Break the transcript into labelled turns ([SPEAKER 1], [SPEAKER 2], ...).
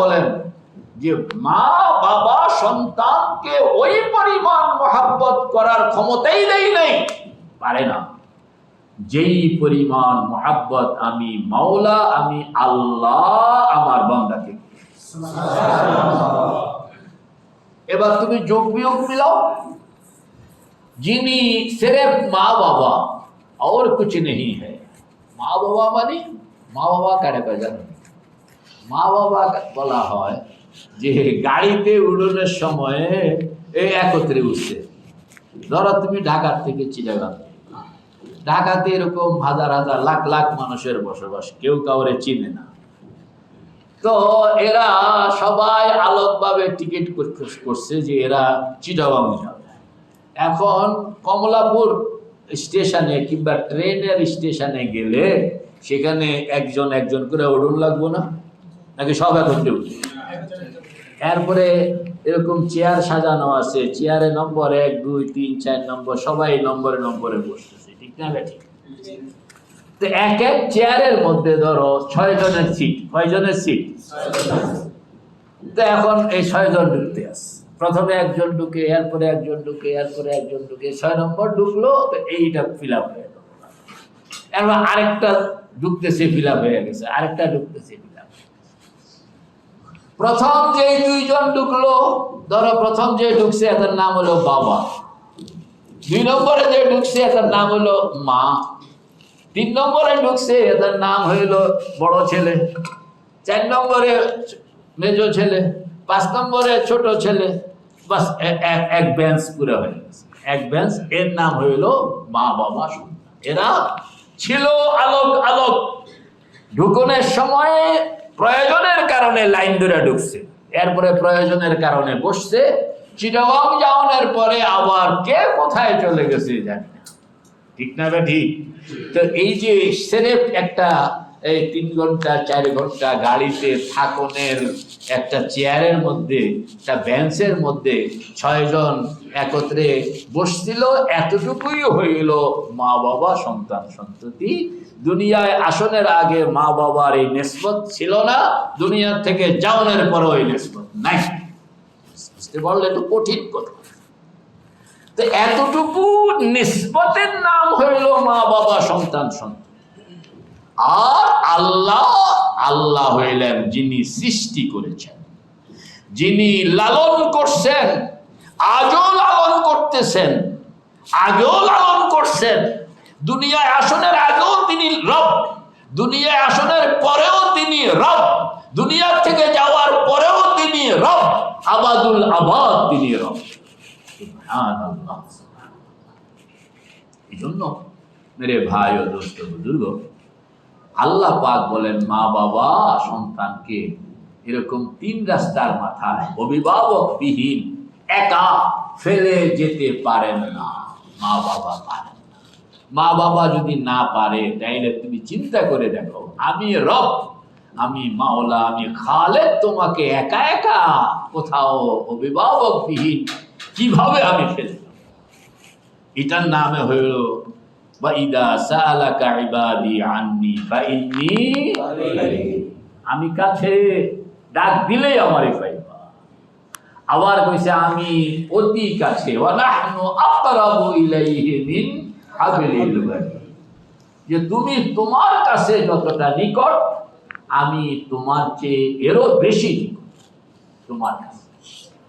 [SPEAKER 1] বলেন যে মা বাবা সন্তানকে ওই পরিমাণ মহাব্বত করার ক্ষমতাই দেই নেই পারে না যেই পরিমাণ মহাব্বত আমি মাওলা আমি আল্লাহ আমার বান্দাকে করি। এবার তুমি যোগ বিয়োগ মিলাও যিনি सिर्फ মা বাবা और कुछ नहीं है মা বাবা মানে মা বাবা কারে কয় জানো মা বাবা বলা হয় যে গাড়িতে উড়নের সময় এই একত্রে উঠছে। ধরো তুমি ঢাকার থেকে চিটাগাং। ঢাকাতে এরকম হাজার হাজার, লাখ লাখ মানুষের বসবাস, কেউ কাউরে চিনে না। তো এরা সবাই আলোকভাবে টিকিট করছে যে এরা চিটাগাং যাবে। এখন কমলাপুর স্টেশনে কিংবা ট্রেনের স্টেশনে গেলে সেখানে একজন একজন করে উড়ুন লাগবো না। নাকি সব একত্রে এরপরে এরকম চেয়ার সাজানো আছে, চেয়ারে নম্বর এক, দুই, তিন, চার নম্বর, সবাই নম্বরে নম্বরে বসতেছে, ঠিক না ঠিক তো এক এক চেয়ারের মধ্যে ধরো ছয় জনের সিট কয় জনের সিট? তো এখন এই ছয় জন ঢুকতে আছে। প্রথমে একজন ঢুকে, এরপরে একজন ঢুকে, এরপরে একজন ঢুকে, ছয় নম্বর ঢুকলো, তো এইটা ফিল আপ হয়ে গেল। এরপর আরেকটা ঢুকতেছে ফিল আপ হয়ে গেছে, আরেকটা ঢুকতেছে ফিল প্রথম যে দুইজন ঢুকলো, ধরো প্রথম যে ঢুকছে এটার নাম হলো বাবা। দুই নম্বরে যে ঢুকছে এটার নাম হলো মা। তিন নম্বরে ঢুকছে, এদের নাম হইল বড় ছেলে। চার নম্বরে মেজ ছেলে। পাঁচ নম্বরে ছোট ছেলে। বাস এক বেঞ্চ পুরো হয়ে গেছে। এক বেঞ্চ এর নাম হইল মা, বাবা এরা ছিল আলোক আলোক। ঢুকনের সময় প্রয়োজনের কারণে লাইন ধরে ঢুকছে। এরপরে প্রয়োজনের কারণে বসছে। চিটাগং যাওয়ানোর পরে আবার কে কোথায় চলে গেছে জানি না। ঠিক না ঠিক। তো এই যে সেরেফ একটা এই তিন ঘণ্টা, চার ঘণ্টা গাড়িতে থাকনের একটা চেয়ারের মধ্যে, একটা বেঞ্চের মধ্যে ছয়জন একত্রে বসছিল। এতটুকুই হইল মা বাবা সন্তান, সন্ততি। দুনিয়ায় আসনের আগে মা বাবার এই নেসবত ছিল না দুনিয়া থেকে যাওয়ানোর পরও এই নেসবত নাই। বুঝতে পারলে একটু কঠিন কথা। তো এতটুকু নিসবতের নাম হইল মা বাবা সন্তান সন্তান আর আল্লাহ আল্লাহ হইলেন যিনি সৃষ্টি করেছেন। যিনি লালন করছেন, আজও লালন করতেছেন, আগেও লালন করছেন। দুনিয়ায় আসনের আগেও তিনি রব, দুনিয়ায় আসনের পরেও তিনি রব দুনিয়া থেকে যাওয়ার পরেও তিনি রব, আবাদুল আবাদ তিনি রব। এই জন্য, মেরে ভাই ও দোস্ত, বুজুর্গ আল্লাহ পাক বলেন, মা বাবা, সন্তানকে এরকম তিন রাস্তার মাথায় অভিভাবক বিহীন একা ফেলে যেতে পারেন না মা বাবা পারেন মা বাবা যদি না পারে, তাইলে তুমি চিন্তা করে দেখো, আমি রব, আমি মাওলা, আমি খালেদ, তোমাকে একা একা কোথাও অভিভাবক বিহীন কীভাবে আমি ফেলে দেব? এটার নামে হইল আমি কাছে ডাক দিলেই আমারে পাইবা আবার কইছে, আমি অতি কাছে যে তুমি তোমার কাছে যতটা নিকট, আমি তোমার চেয়ে এরও বেশি তোমার কাছে।